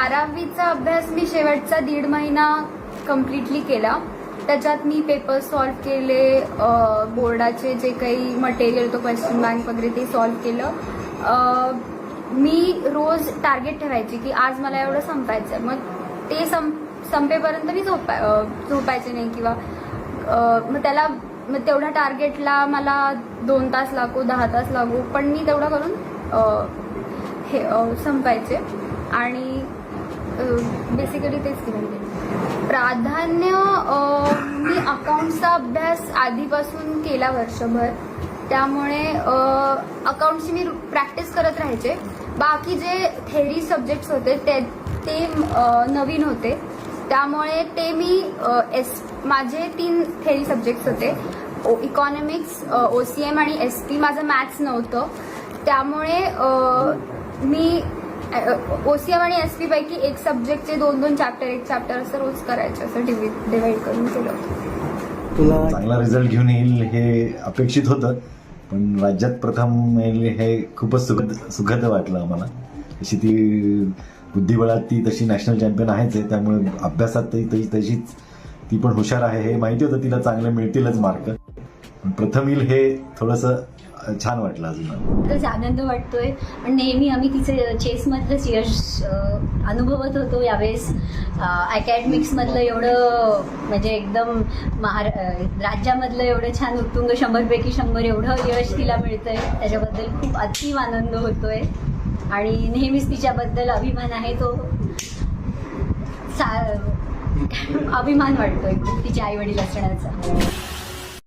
बारावीचा अभ्यास मी शेवटचा दीड महिना कम्प्लिटली केला. त्याच्यात मी पेपर सॉल्व केले बोर्डाचे जे काही मटेरियल होतं क्वेश्चन बँक वगैरे ते सॉल्व केलं. मी रोज टार्गेट ठेवायची की आज मला एवढं संपायचं आहे मग ते सं संपेपर्यंत मी झोपाय झोपायचे नाही किंवा मग त्याला मग तेवढ्या टार्गेटला मला दोन तास लागू दहा तास लागू पण मी तेवढं करून हे संपायचे. आणि बेसिकली तेच केलं प्राधान्य मी अकाउंटचा अभ्यास आधीपासून केला वर्षभर. त्यामुळे अकाउंटची मी प्रॅक्टिस करत राहायचे. बाकी जे थेरी सब्जेक्ट्स होते ते ते नवीन होते. त्यामुळे ते मी एस माझे तीन थेरी सब्जेक्ट्स होते. इकॉनॉमिक्स ओ सी एम आणि एस पी माझं मॅथ्स नव्हतं. त्यामुळे मी ओ सी एम आणि एस पी पैकी एक सब्जेक्टचे दोन दोन चॅप्टर एक चॅप्टर असं रोज करायचे असं डिव्हिड डिवाइड करून केलं. तुला चांगला रिझल्ट घेऊन येईल हे अपेक्षित होतं पण राज्यात प्रथम येईल हे खूपच सुखद सुखद वाटलं आम्हाला. तशी ती बुद्धिबळात ती तशी नॅशनल चॅम्पियन आहेच आहे त्यामुळे अभ्यासात ती तशी तशीच ती पण हुशार आहे हे माहिती होतं तिला चांगले मिळतीलच मार्क पण प्रथम येईल हे थोडंसं छान वाटलं अजून. खरंच आनंद वाटतोय. पण नेहमी आम्ही तिचे चेसमधलंच यश अनुभवत होतो यावेळेस. अकॅडमिक्समधलं एवढं म्हणजे एकदम महार राज्यामधलं एवढं छान उत्तुंग शंभरपैकी शंभर एवढं यश तिला मिळतंय. त्याच्याबद्दल खूप अतिव आनंद होतोय. आणि नेहमीच तिच्याबद्दल अभिमान आहे तो. सा अभिमान वाटतोय खूप तिचे आई वडील असण्याचा.